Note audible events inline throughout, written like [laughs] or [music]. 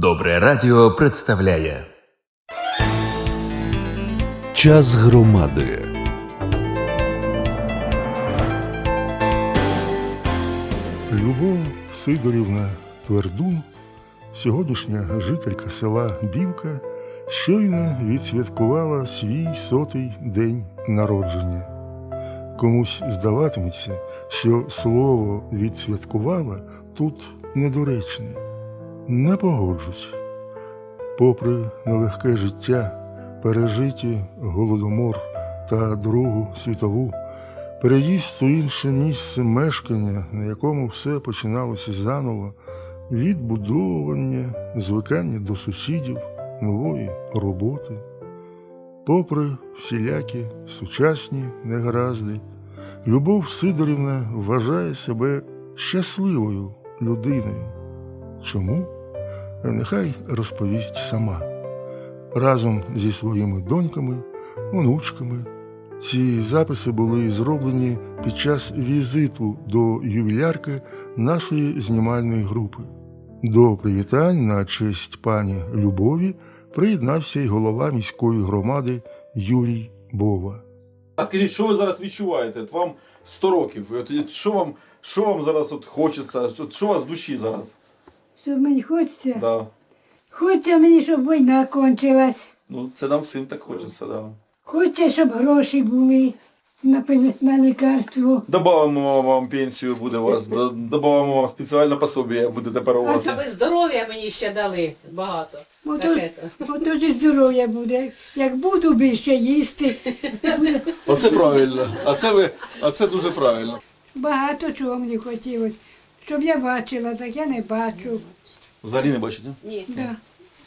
Добре радіо представляє Час громади. Любов Сидорівна Твердун, сьогоднішня жителька села Білка, щойно відсвяткувала свій сотий день народження. Комусь здаватиметься, що слово відсвяткувала тут недоречне. Не погоджусь. Попри нелегке життя, пережиті голодомор та Другу світову, переїзд у інше місце мешкання, на якому все починалося заново, відбудовування, звикання до сусідів, нової роботи. Попри всілякі сучасні негаразди, Любов Сидорівна вважає себе щасливою людиною. Чому? Нехай розповість сама. Разом зі своїми доньками, онучками. Ці записи були зроблені під час візиту до ювілярки нашої знімальної групи. До привітань на честь пані Любові приєднався й голова міської громади Юрій Бова. А скажіть, що ви зараз відчуваєте? От вам 100 років. От, що, вам, що вам зараз от хочеться? От, що у вас в душі зараз? Що мені хочеться? Да. Хочеться мені, щоб війна кончилась. Ну, це нам всім так хочеться, да. Хочеться, щоб гроші були на, на лікарство. Добавимо вам пенсію, буде у вас, до- добавимо вам спеціальне пособие, буде тепер у вас. А ви здоров'я мені ще дали багато. Ото, Таке-то. ж здоров'я буде. Як буду більше їсти, буде Оце правильно. А це ви, а це дуже правильно. багато чого мені хотілося. Щоб я бачила, так я не бачу. Взагалі не бачите? Ні. Да.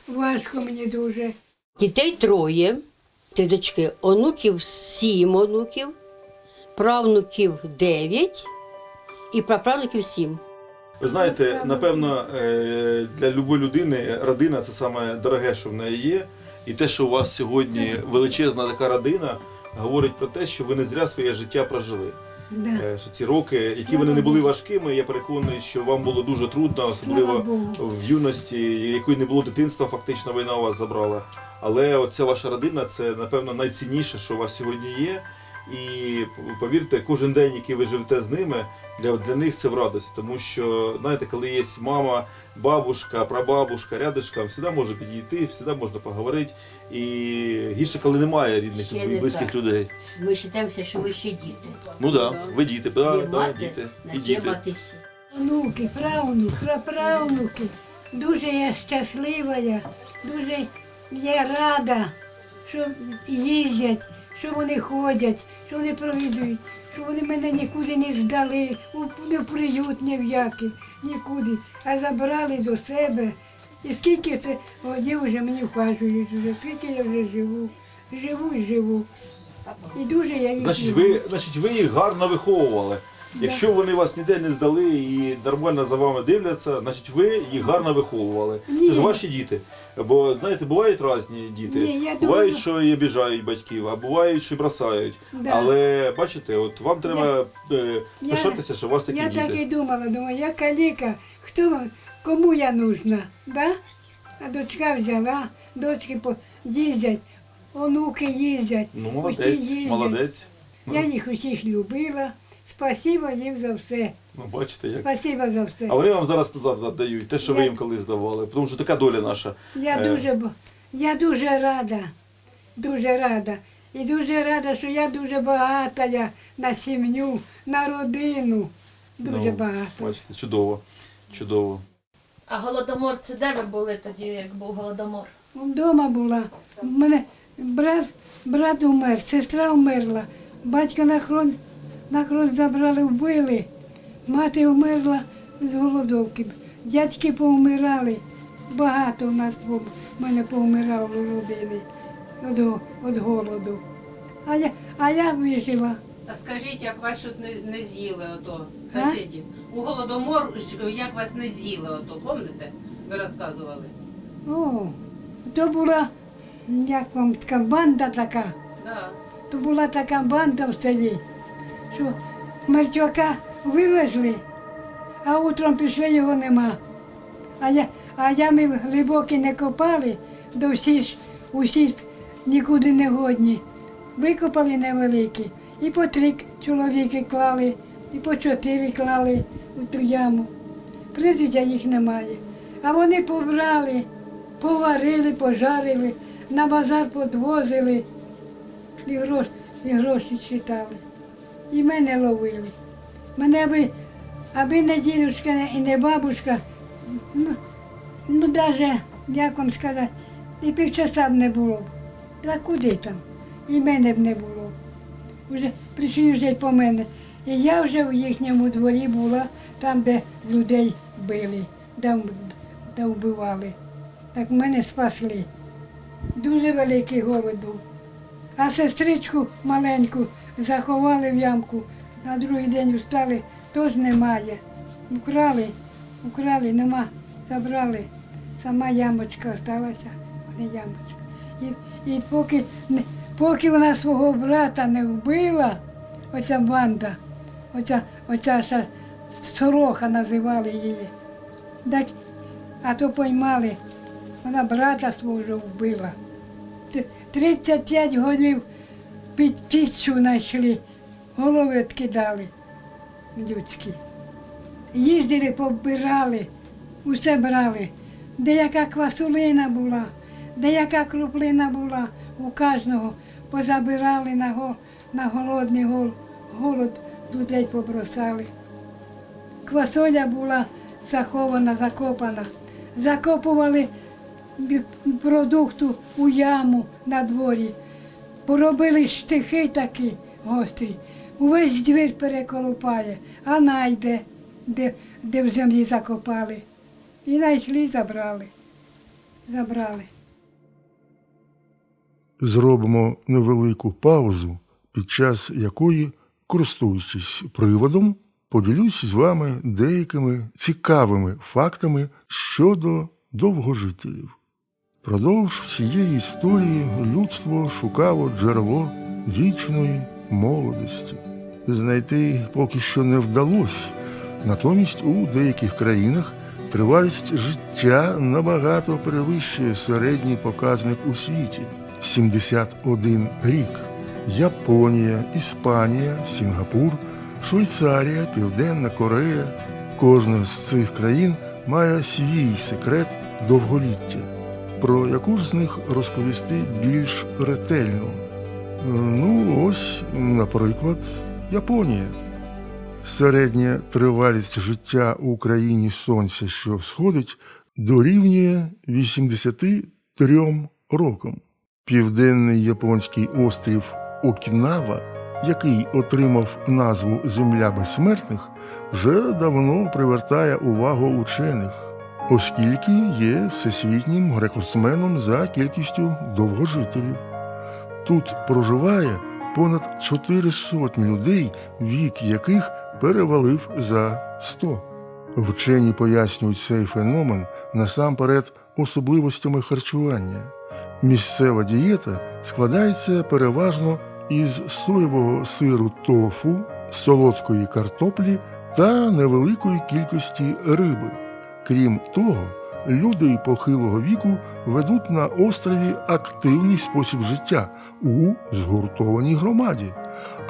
Важко мені дуже. Дітей троє, ти дочки, онуків сім онуків, правнуків дев'ять і праправнуків сім. Ви знаєте, напевно, е, для любої людини родина це саме дороге, що в неї є. І те, що у вас сьогодні величезна така родина, говорить про те, що ви не зря своє життя прожили. Да. Е, що ці роки, які вони не були важкими, я переконаний, що вам було дуже трудно, особливо в юності, якої не було дитинства, фактично війна у вас забрала. Але оця ваша родина це напевно найцінніше, що у вас сьогодні є. І повірте, кожен день, який ви живете з ними, для, для них це в радость. Тому що, знаєте, коли є мама, бабушка, прабабушка, рядышком, завжди може підійти, завжди можна поговорити. І гірше, коли немає рідних Ще і не близьких так. людей. Ми вважаємося, що ви ще діти. Ну так, да, ви діти, да, да, мати, діти. І діти. є мати. Онуки, правнук, праправнуки. Дуже я щаслива, дуже я рада, що їздять, що вони ходять, що вони провідують, що вони мене нікуди не здали, не в приют ні в який, нікуди, а забрали до себе. І скільки це годів вже мені вхажують, вже, скільки я вже живу, живу живу. І дуже я їх Значить, ви, значить, ви їх гарно виховували. Якщо вони вас ніде не здали і нормально за вами дивляться, значить ви їх гарно виховували. Ні. Це ж ваші діти. Бо знаєте, бувають різні діти. Ні, я бувають, думаю- що і обіжають батьків, а бувають, що і бросають. Да. Але бачите, от вам треба е, Я- пишатися, що у вас такі Я діти. так і думала, думаю, я каліка, хто, кому я нужна, да? А дочка взяла, дочки по- їздять, онуки їздять, Ну, усі молодець, їздять. молодець. Я їх усіх любила. Спасибо їм за все. Ну, бачите, як. Спасибо за все. А вони вам зараз назад дають те, що ви Я- їм колись давали. Тому що така доля наша. Я Е. дуже, б- я дуже рада, дуже рада. І дуже рада, що я дуже багата я на сім'ю, на родину. Дуже Ну, багата. Бачите, чудово. Чудово. А голодомор це де ви були тоді, як був голодомор? Вдома була. У мене брат, брат умер, сестра вмерла, батька на хрон, на хрон забрали, вбили. Мати вмерла з голодовки. Дядьки повмирали. Багато в нас в мене повмирало родини від, від голоду. А я, а я вижила. А скажіть, як вас тут не, не з'їли ото сусідів? У голодомор як вас не з'їли ото, пам'ятаєте? Ви розказували. О, то була, як вам така банда така. Да. То була така банда в селі, що мертвяка вивезли, а утром пішли його нема. А я, А ями глибокі не копали, до всі ж усі нікуди не годні. Викопали невеликі. І по три чоловіки клали, і по чотири клали у ту яму. Призуття їх немає. А вони побрали, поварили, пожарили, на базар подвозили і гроші, і гроші читали. І мене ловили. Мене би, аби не дідушка і не бабушка, ну, ну навіть, як вам сказати, і півчаса б не було. Та куди там? І мене б не було. Вже прийшли вже й по мене. І я вже в їхньому дворі була, там, де людей били, де, де вбивали. Так мене спасли. Дуже великий голод був. А сестричку маленьку заховали в ямку, на другий день встали, теж немає. Украли, украли, нема, забрали. Сама ямочка залишилася, не ямочка. І, і поки, поки вона свого брата не вбила, оця банда, оця, оця ще сороха називали її. Так, а то поймали, вона брата свого вже вбила. 35 голів під піщу знайшли, голови відкидали людські. Їздили, побирали, усе брали. Деяка квасолина була, деяка круплина була у кожного. Позабирали на, го, на голодний гол, голод людей побросали. Квасоля була захована, закопана. Закопували продукту у яму на дворі. Поробили штихи такі гострі. Увесь двір переколупає, а найде, де, де в землі закопали. І знайшли, забрали. Забрали. Зробимо невелику паузу, під час якої, користуючись приводом, поділюсь з вами деякими цікавими фактами щодо довгожителів. Продовж всієї історії людство шукало джерело вічної молодості. Знайти поки що не вдалося. Натомість у деяких країнах тривалість життя набагато перевищує середній показник у світі 71 рік. Японія, Іспанія, Сінгапур, Швейцарія, Південна Корея. Кожна з цих країн має свій секрет довголіття. Про яку ж з них розповісти більш ретельно? Е, Ну, ось, наприклад, Японія. Середня тривалість життя у країні сонця, що сходить, дорівнює 83 рокам. Південний японський острів Окінава, який отримав назву Земля безсмертних, вже давно привертає увагу учених, оскільки є всесвітнім рекордсменом за кількістю довгожителів. Тут проживає понад чотири сотні людей, вік яких перевалив за 100. Вчені пояснюють цей феномен насамперед особливостями харчування. Місцева дієта складається переважно із соєвого сиру тофу, солодкої картоплі та невеликої кількості риби. Крім того, люди похилого віку ведуть на острові активний спосіб життя у згуртованій громаді,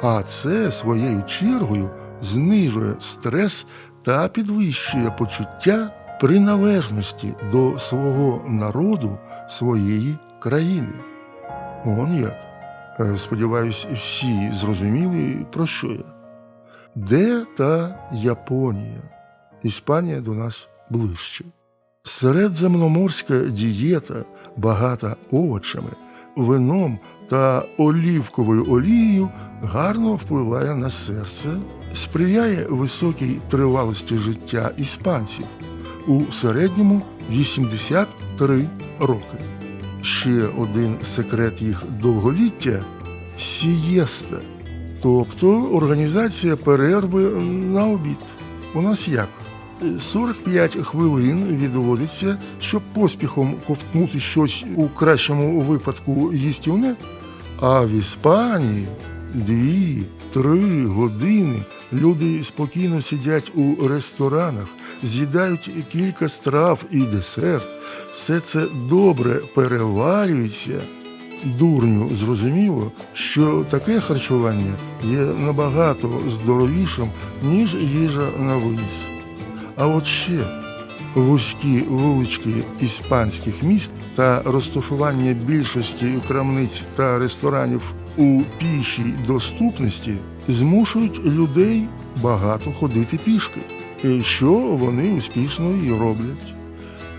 а це своєю чергою знижує стрес та підвищує почуття приналежності до свого народу, своєї країни. Он як. Е, Сподіваюсь, всі зрозуміли, про що я. Де та Японія? Іспанія до нас ближче. Середземноморська дієта, багата овочами, вином та олівковою олією, гарно впливає на серце, сприяє високій тривалості життя іспанців у середньому 83 роки. Ще один секрет їх довголіття сієста, тобто організація перерви на обід. У нас як? 45 хвилин відводиться, щоб поспіхом ковтнути щось у кращому випадку їстівне, а в Іспанії дві-три години люди спокійно сидять у ресторанах, з'їдають кілька страв і десерт, все це добре переварюється. Дурню зрозуміло, що таке харчування є набагато здоровішим, ніж їжа на виніс. А от ще вузькі вулички іспанських міст та розташування більшості крамниць та ресторанів у пішій доступності змушують людей багато ходити пішки, що вони успішно і роблять.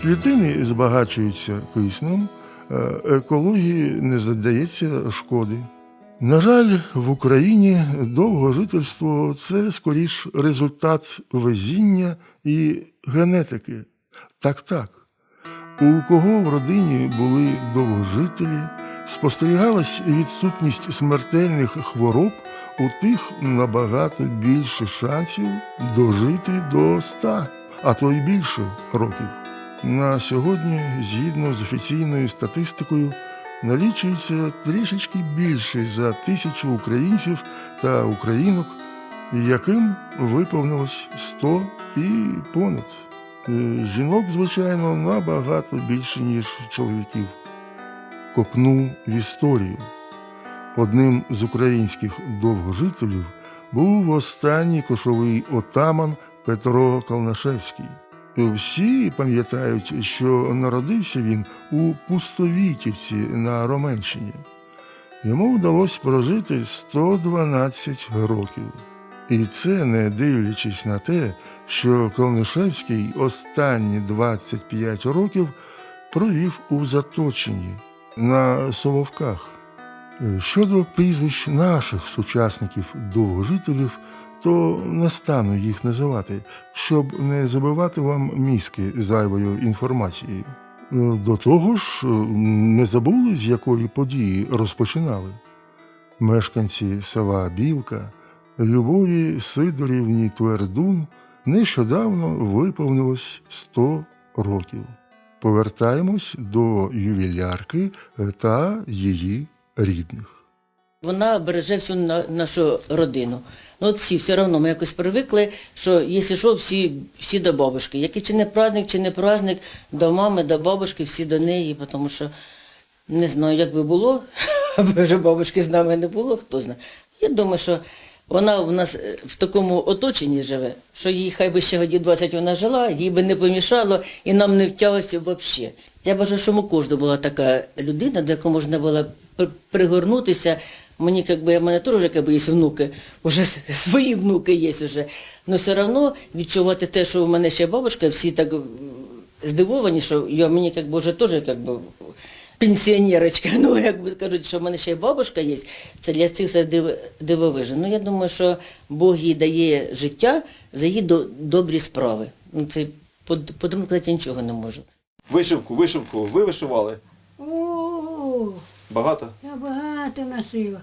Клітини збагачуються киснем, е, екології не задається шкоди. На жаль, в Україні довгожительство це скоріш результат везіння і генетики. Так, так. У кого в родині були довгожителі, спостерігалась відсутність смертельних хвороб, у тих набагато більше шансів дожити до 100, а то й більше років. На сьогодні, згідно з офіційною статистикою, налічується трішечки більше за тисячу українців та українок, яким виповнилось 100 і понад. Е, Жінок, звичайно, набагато більше, ніж чоловіків. Копну в історію. Одним з українських довгожителів був останній кошовий отаман Петро Калнашевський. Всі пам'ятають, що народився він у Пустовітівці на Роменщині. Йому вдалося прожити 112 років. І це не дивлячись на те, що Калнишевський останні 25 років провів у заточенні на Соловках. Щодо прізвищ наших сучасників довгожителів, то не стану їх називати, щоб не забивати вам мізки зайвою інформацією. До того ж, не забули, з якої події розпочинали. Мешканці села Білка Любові Сидорівні Твердун нещодавно виповнилось 100 років. Повертаємось до ювілярки та її рідних. Вона береже всю нашу родину. Ну, от всі все одно ми якось привикли, що якщо що, всі, всі до бабушки. Який чи не праздник, чи не праздник, до мами, до бабушки, всі до неї, тому що не знаю, як би було, [laughs] аби вже бабушки з нами не було, хто знає. Я думаю, що вона в нас е, в такому оточенні живе, що їй хай би ще годів 20 вона жила, їй би не помішало і нам не втяглося взагалі. Я бажаю, щоб у кожного була така людина, до якої можна було пригорнутися. Мені як би, в мене теж як би, є внуки, вже свої внуки є вже. Але все одно відчувати те, що в мене ще бабушка, всі так здивовані, що я мені як би, вже теж як би, пенсіонерочка. [laughs] Ну, як би кажуть, що в мене ще й бабушка є, це для цих все див- дивовижа. Ну, я думаю, що Бог їй дає життя за її до, добрі справи. Ну, це под- по-другому я нічого не можу. Вишивку, вишивку, ви вишивали? Багато? я багато нашила.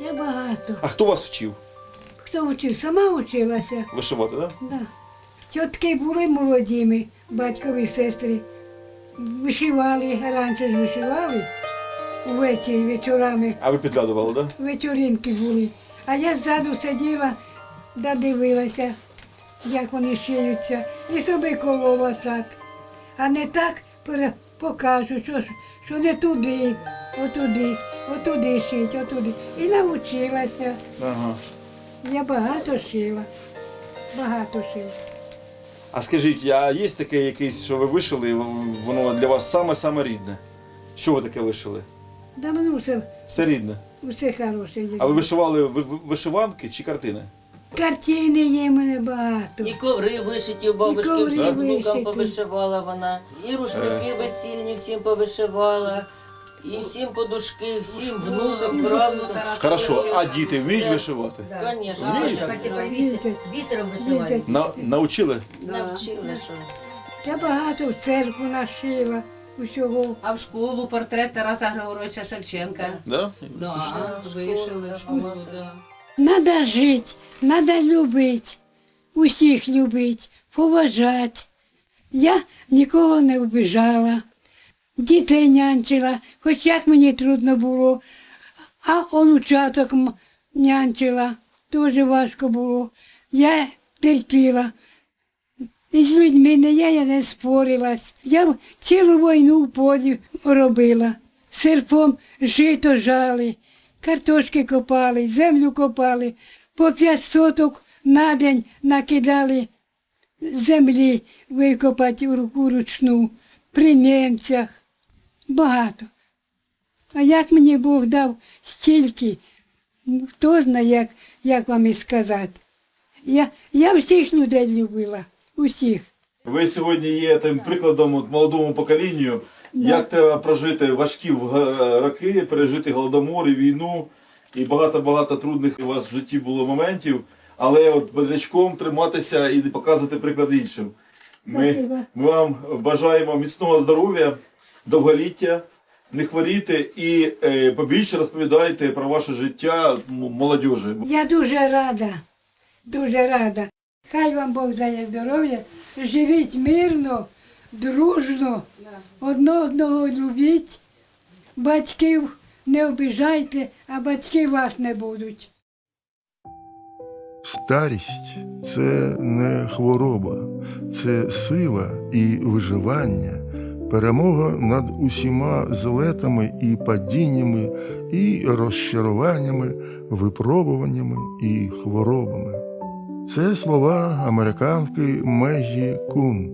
Я багато. А хто вас вчив Хто вчив? Сама вчилася. вишивати, так? Да. Тітки були молодіми, батькові сестри. Вишивали, раніше ж вишивали увечері вечорами. А ви підглядували, так? вечоринки були. А я ззаду сиділа да дивилася, як вони шиються, і собі колола так. А не так покажу, що, що не туди, отуди, отуди шить, отуди. І навчилася. Ага. Я багато шила. Багато шила. А скажіть, а є таке якесь, що ви вишили, і воно для вас саме-саме рідне? Що ви таке вишили? Да мене все, Все рідне. все хороше є. А ви вишивали ви- ви- вишиванки чи картини? Картини є в мене багато. І коври вишиті у бабушки, коври всім внукам вишиті. повишивала вона, і рушники весільні всім повишивала, і всім подушки, всім внукам, правнукам. Хорошо, а діти вміють вишивати? Звісно, Візять. вишивають. На, научили? навчили. Я багато в церкву нашила усього. А в школу портрет Тараса Григоровича Шевченка. Да? Да, вишили в школу, да. Надо жити, надо любити, усіх любити, поважати. Я нікого не вбіжала, дітей нянчила, хоч як мені трудно було, а онучаток нянчила, теж важко було. Я терпіла. І з людьми не я, я не спорилась. Я цілу війну в полі робила. Серпом жито жали, картошки копали, землю копали, по п'ять соток на день накидали землі викопати у руку ручну, при німцях. Багато. А як мені Бог дав стільки, хто знає, як, як вам і сказати. Я, я всіх людей любила, усіх. Ви сьогодні є тим прикладом от молодому поколінню, як треба прожити важкі роки, пережити голодомор і війну, і багато-багато трудних у вас в житті було моментів, але от бодрячком триматися і показувати приклад іншим. Ми, ми вам бажаємо міцного здоров'я, довголіття, не хворіти і е, побільше розповідайте про ваше життя молодіжі. Я дуже рада, дуже рада. Хай вам Бог дає здоров'я, живіть мирно, дружно, одно одного любіть, батьків не обіжайте, а батьки вас не будуть. Старість це не хвороба, це сила і виживання, перемога над усіма злетами і падіннями, і розчаруваннями, випробуваннями і хворобами. Це слова американки Мегі Кун,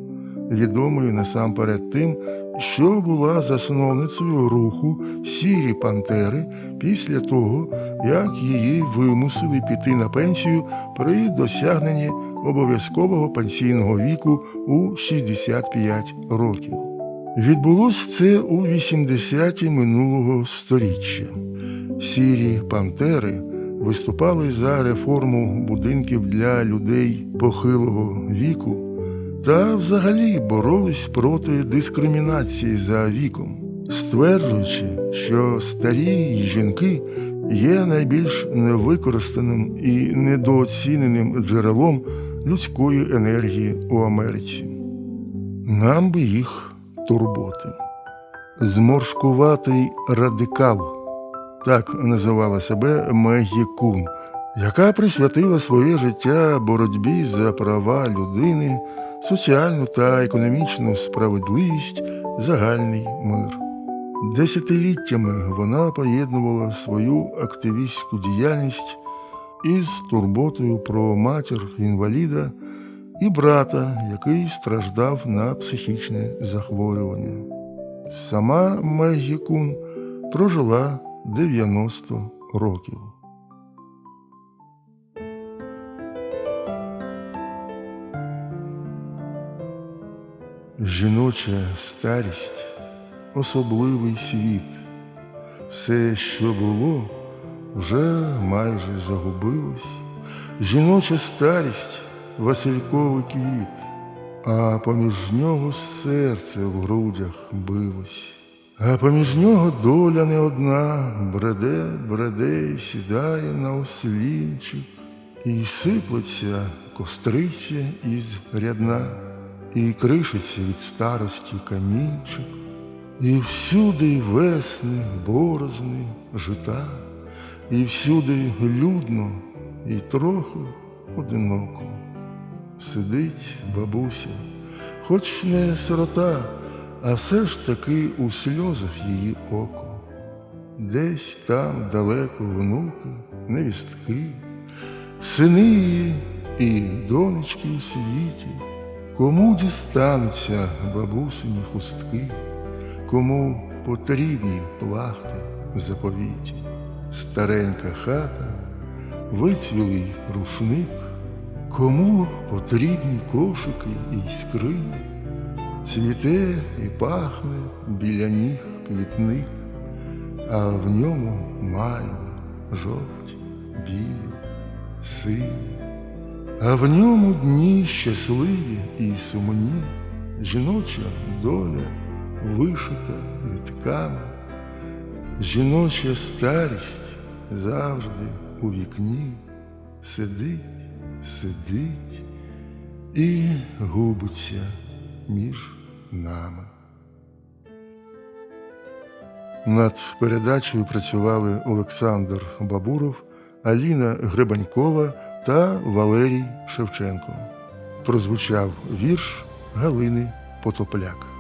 відомої насамперед тим, що була засновницею руху Сірі Пантери після того, як її вимусили піти на пенсію при досягненні обов'язкового пенсійного віку у 65 років. Відбулось це у 80-ті минулого сторіччя. Сірі пантери виступали за реформу будинків для людей похилого віку та взагалі боролись проти дискримінації за віком, стверджуючи, що старі жінки є найбільш невикористаним і недооціненим джерелом людської енергії у Америці. Нам би їх турботи. Зморшкуватий радикал так називала себе Мегі Кун, яка присвятила своє життя боротьбі за права людини, соціальну та економічну справедливість, загальний мир. Десятиліттями вона поєднувала свою активістську діяльність із турботою про матір інваліда і брата, який страждав на психічне захворювання. Сама Мегі Кун прожила 90 років. Жіноча старість особливий світ. Все, що було, вже майже загубилось. Жіноча старість Васильковий квіт, а поміж нього серце в грудях билось. А поміж нього доля не одна, бреде, бреде, і сідає на ослінчик, і сиплеться костриця із рядна, і кришиться від старості камінчик, і всюди весни, борозни, жита, і всюди людно, і трохи одиноко. Сидить бабуся, хоч не сирота, а все ж таки у сльозах її око. Десь там далеко внуки, невістки, сини її і донечки у світі, кому дістануться бабусині хустки, кому потрібні плахти в заповіті, старенька хата, вицвілий рушник, кому потрібні кошики і скрині. Цвіте і пахне біля ніг квітник, а в ньому мальви жовті, білі, сині, а в ньому дні щасливі і сумні, жіноча доля вишита нитками, жіноча старість завжди у вікні сидить, сидить і губиться між нами. Над передачею працювали Олександр Бабуров, Аліна Гребанькова та Валерій Шевченко. прозвучав вірш Галини Потопляк.